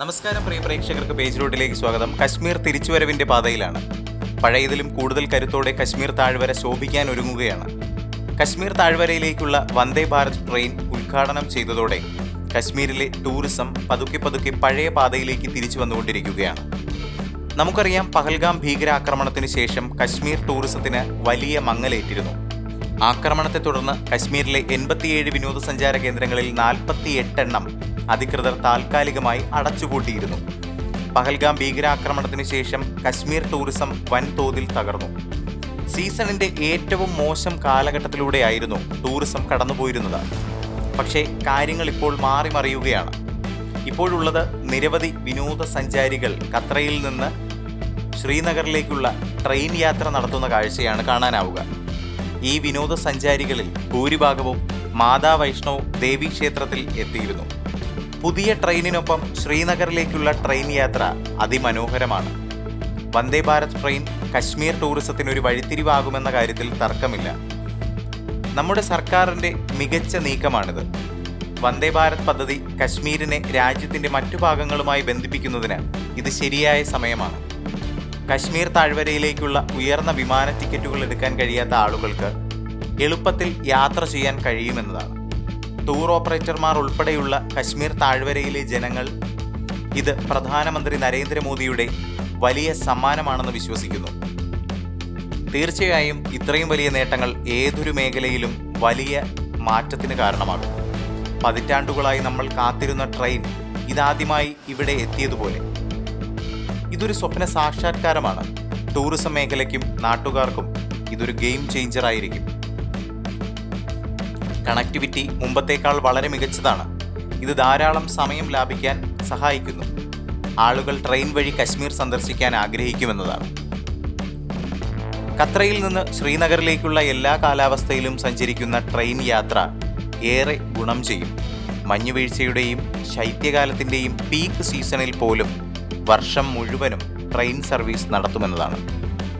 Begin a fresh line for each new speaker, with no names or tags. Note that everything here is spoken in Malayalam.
നമസ്കാരം പ്രിയ പ്രേക്ഷകർക്ക് പേജ് റോഡിലേക്ക് സ്വാഗതം. കശ്മീർ തിരിച്ചുവരവിന്റെ പാതയിലാണ്. പഴയതിലും കൂടുതൽ കരുത്തോടെ കശ്മീർ താഴ്വര ശോഭിക്കാൻ ഒരുങ്ങുകയാണ്. കശ്മീർ താഴ്വരയിലേക്കുള്ള വന്ദേ ഭാരത് ട്രെയിൻ ഉദ്ഘാടനം ചെയ്തതോടെ കശ്മീരിലെ ടൂറിസം പതുക്കെ പതുക്കെ പഴയ പാതയിലേക്ക് തിരിച്ചു വന്നുകൊണ്ടിരിക്കുകയാണ്. നമുക്കറിയാം പഹൽഗാം ഭീകരാക്രമണത്തിന് ശേഷം കശ്മീർ ടൂറിസത്തിന് വലിയ മങ്ങലേറ്റിരുന്നു. ആക്രമണത്തെ തുടർന്ന് കശ്മീരിലെ എൺപത്തിയേഴ് വിനോദസഞ്ചാര കേന്ദ്രങ്ങളിൽ നാൽപ്പത്തിയെട്ട് എണ്ണം അധികൃതർ താൽക്കാലികമായി അടച്ചുപൂട്ടിയിരുന്നു. പഹൽഗാം ഭീകരാക്രമണത്തിന് ശേഷം കശ്മീർ ടൂറിസം വൻതോതിൽ തകർന്നു. സീസണിന്റെ ഏറ്റവും മോശം കാലഘട്ടത്തിലൂടെയായിരുന്നു ടൂറിസം കടന്നുപോയിരുന്നത്. പക്ഷേ കാര്യങ്ങൾ ഇപ്പോൾ മാറി മറിയുകയാണ്. ഇപ്പോഴുള്ളത് നിരവധി വിനോദസഞ്ചാരികൾ ഖത്രയിൽ നിന്ന് ശ്രീനഗറിലേക്കുള്ള ട്രെയിൻ യാത്ര നടത്തുന്ന കാഴ്ചയാണ് കാണാനാവുക. ഈ വിനോദസഞ്ചാരികളിൽ ഭൂരിഭാഗവും മാതാ വൈഷ്ണവ് ദേവി ക്ഷേത്രത്തിൽ എത്തിയിരുന്നു. പുതിയ ട്രെയിനിനൊപ്പം ശ്രീനഗറിലേക്കുള്ള ട്രെയിൻ യാത്ര അതിമനോഹരമാണ്. വന്ദേ ഭാരത് ട്രെയിൻ കശ്മീർ ടൂറിസത്തിന് ഒരു വഴിത്തിരിവാകുമെന്ന കാര്യത്തിൽ തർക്കമില്ല. നമ്മുടെ സർക്കാരിന്റെ മികച്ച നീക്കമാണിത്. വന്ദേ ഭാരത് പദ്ധതി കശ്മീരിനെ രാജ്യത്തിന്റെ മറ്റു ഭാഗങ്ങളുമായി ബന്ധിപ്പിക്കുന്നതിന് ഇത് ശരിയായ സമയമാണ്. കശ്മീർ താഴ്വരയിലേക്കുള്ള ഉയർന്ന വിമാന ടിക്കറ്റുകൾ എടുക്കാൻ കഴിയാത്ത ആളുകൾക്ക് എളുപ്പത്തിൽ യാത്ര ചെയ്യാൻ കഴിയുമെന്നതാണ്. ടൂർ ഓപ്പറേറ്റർമാർ ഉൾപ്പെടെയുള്ള കശ്മീർ താഴ്വരയിലെ ജനങ്ങൾ ഇത് പ്രധാനമന്ത്രി നരേന്ദ്രമോദിയുടെ വലിയ സമ്മാനമാണെന്ന് വിശ്വസിക്കുന്നു. തീർച്ചയായും ഇത്രയും വലിയ നേട്ടങ്ങൾ ഏതൊരു മേഖലയിലും വലിയ മാറ്റത്തിന് കാരണമാകും. പതിറ്റാണ്ടുകളായി നമ്മൾ കാത്തിരുന്ന ട്രെയിൻ ഇതാദ്യമായി ഇവിടെ എത്തിയതുപോലെ. ഇതൊരു സ്വപ്ന സാക്ഷാത്കാരമാണ്. ടൂറിസം മേഖലയ്ക്കും നാട്ടുകാർക്കും ഇതൊരു ഗെയിം ചേഞ്ചർ ആയിരിക്കും കണക്ടിവിറ്റി മുമ്പത്തേക്കാൾ വളരെ മികച്ചതാണ്. ഇത് ധാരാളം സമയം ലാഭിക്കാൻ സഹായിക്കുന്നു. ആളുകൾ ട്രെയിൻ വഴി കശ്മീർ സന്ദർശിക്കാൻ ആഗ്രഹിക്കുമെന്നതാണ്. ഖത്രയിൽ നിന്ന് ശ്രീനഗറിലേക്കുള്ള എല്ലാ കാലാവസ്ഥയിലും സഞ്ചരിക്കുന്ന ട്രെയിൻ യാത്ര ഏറെ ഗുണം ചെയ്യും. മഞ്ഞുവീഴ്ചയുടെയും ശൈത്യകാലത്തിന്റെയും പീക്ക് സീസണിൽ പോലും വർഷം മുഴുവനും ട്രെയിൻ സർവീസ് നടത്തുമെന്നതാണ്.